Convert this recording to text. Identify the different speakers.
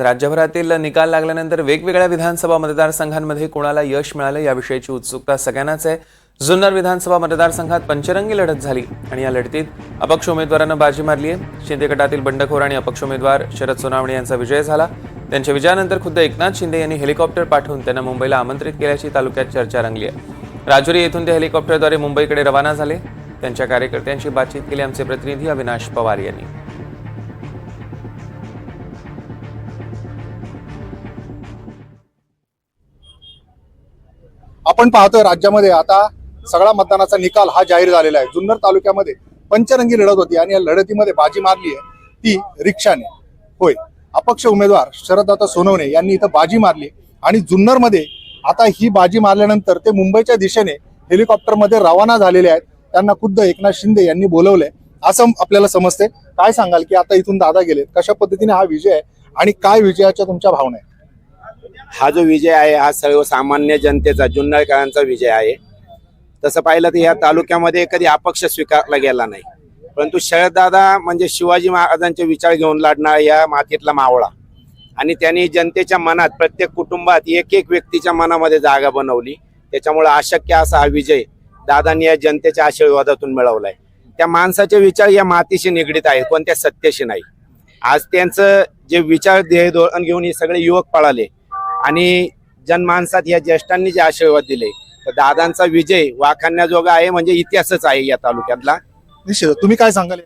Speaker 1: राज्यभरातील निकाल लागल्यानंतर वेगवेगळ्या विधानसभा मतदारसंघांमध्ये कोणाला यश मिळालं याविषयीची उत्सुकता सगळ्यांनाच आहे. जुन्नर विधानसभा मतदारसंघात पंचरंगी लढत झाली आणि या लढतीत अपक्ष उमेदवारानं बाजी मारली आहे शिंदे गटातील बंडखोर आणि अपक्ष उमेदवार शरद सोनावणे यांचा विजय झाला. त्यांच्या विजयानंतर खुद्द एकनाथ शिंदे यांनी हेलिकॉप्टर पाठवून त्यांना मुंबईला आमंत्रित केल्याची तालुक्यात चर्चा रंगली आहे राजुरी येथून ते हेलिकॉप्टरद्वारे मुंबईकडे रवाना झाले. त्यांच्या कार्यकर्त्यांशी बातचीत केली आमचे प्रतिनिधी अविनाश पवार यांनी.
Speaker 2: आपण पाहतोय राज्यामध्ये आता सगळा मतदानाचा निकाल हा जाहीर झालेला आहे. जुन्नर तालुक्यामध्ये पंचरंगी लढत होती आणि या लढतीमध्ये बाजी मारली आहे ती रिक्षाने. होय. अपक्ष उमेदवार शरददाता सोनवणे यांनी इथं बाजी मारली आणि जुन्नरमध्ये आता ही बाजी मारल्यानंतर ते मुंबईच्या दिशेने हेलिकॉप्टरमध्ये रवाना झालेले आहेत. त्यांना खुद्द एकनाथ शिंदे यांनी बोलवलंय. असं आपल्याला समजते काय सांगाल की आता इथून दादा गेले कशा पद्धतीने हा विजय आहे आणि काय विजयाच्या तुमच्या भावना आहे
Speaker 3: हा जो विजय आहे हा सर्वसामान्य जनतेचा जुन्नरकरांचा विजय आहे. तसं पाहिलं तर या तालुक्यामध्ये कधी अपक्ष स्वीकारला गेला नाही. परंतु शरददादा म्हणजे शिवाजी महाराजांचे विचार घेऊन लढणारा या मातीतला मावळा. आणि त्यांनी जनतेच्या मनात प्रत्येक कुटुंबात एक एक व्यक्तीच्या मनामध्ये जागा बनवली. त्याच्यामुळे अशक्य असा हा विजय दादांनी या जनतेच्या आशीर्वादातून मिळवलाय. त्या माणसाचे विचार या मातीशी निगडीत आहेत कोणत्या सत्तेशी नाही. आज त्यांचं जे विचार ध्येय धोरण घेऊन हे सगळे युवक पळाले आणि जनमानसात या ज्येष्ठांनी जे आशीर्वाद दिले तर दादांचा विजय वाखाण्याजोगा आहे म्हणजे इतिहासच आहे या तालुक्यातला.
Speaker 2: निश्चित तुम्ही काय सांगाल?